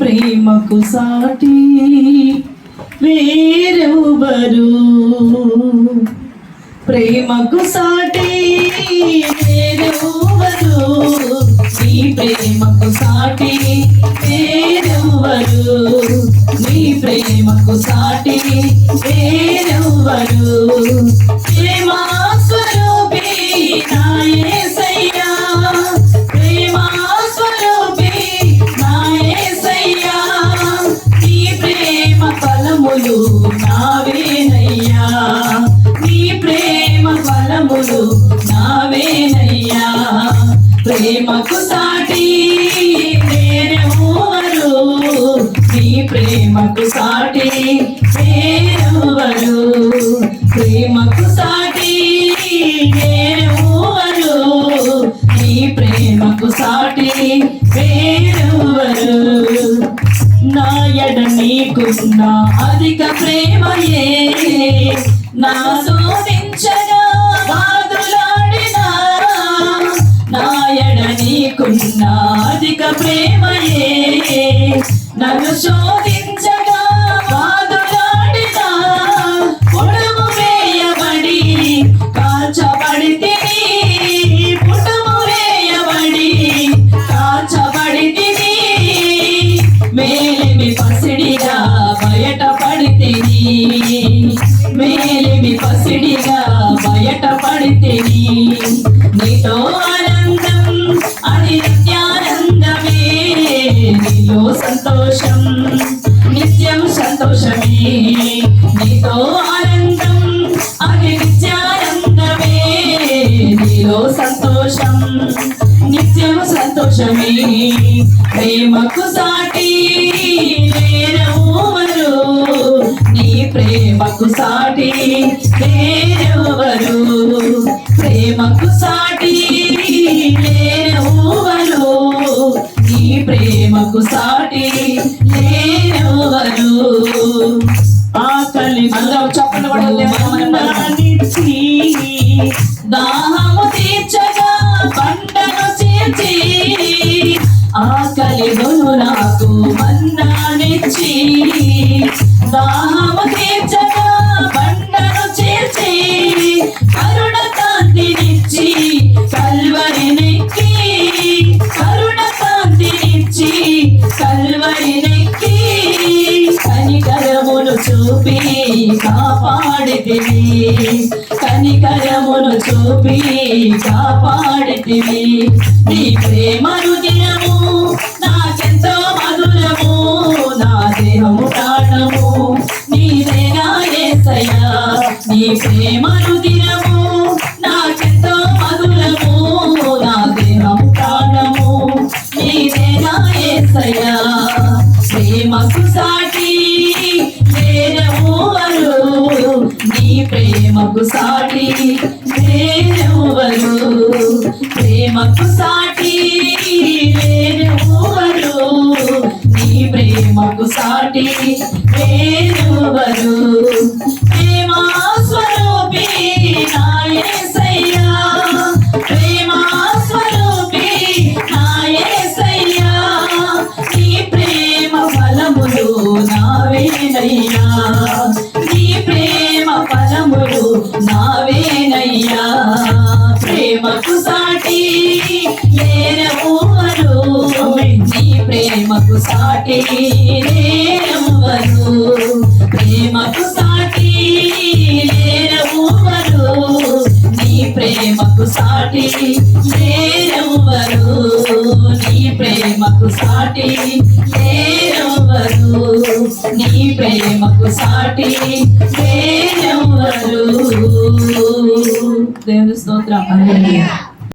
ప్రేమకు సాటి వేరెవరు ప్రేమకు సాటి వేరెవరు నీ ప్రేమకు సాటి వేరెవరు నీ ప్రేమకు సాటి వేరెవరు ప్రేమా నావేనయ్యా ప్రేమకు సాటి నేనెవరు నీ ప్రేమకు సాటి నేనెవరు ప్రేమకు సాటి నేనెవరు నీ ప్రేమకు సాటి వేరెవరు నా ఎడ నీకున్న అధిక ప్రేమయే నా శోధించగా నీకున్న ప్రేమయే. నన్ను శోధించగా బాధలాడినా. పొడము వేయబడి కాల్చబడితే పుటము వేయబడి కాల్చబడితే మేలిమి పసిడిగా బయట పడితే మేలిమి పసిడిగా బయట పడితే నీతో నీలో సంతోషం నిత్యం సంతోషమే. నీతో ఆనందం అది నిత్యానందమే నీలో సంతోషం నిత్యం సంతోషమే. ప్రేమకు సాటి వేరెవరు నీ ప్రేమకు సాటి వేరెవరు ప్రేమకు సాటి ప్రేమకు సాటి వేరెవరు ఆకలి అందరం. మన్నానిచ్చి దాహము తీర్చగా పంటను చేర్చి ఆకలిగొను నాకు మన్నానిచ్చి దాహము కల్వరినెక్కి కనికరమును చూపి కాపాడితివి. కనికరమును చూపి కాపాడితివి. నీ ప్రేమను దినము ప్రేమకు సాటి వేరెవరు ప్రేమకు సాటి వేరెవరు నీ ప్రేమకు సాటి వేరెవరు నావేనయ్యా. ప్రేమకు సాటి లేనెవరు నీ ప్రేమకు సాటి లేనెవరు ప్రేమకు సాటి లేనెవరు నీ ప్రేమకు సాటి లేనెవరు నీ ప్రేమకు సాటి లేనెవరు నీ ప్రేమకు సాటి నే Deus do trabalho.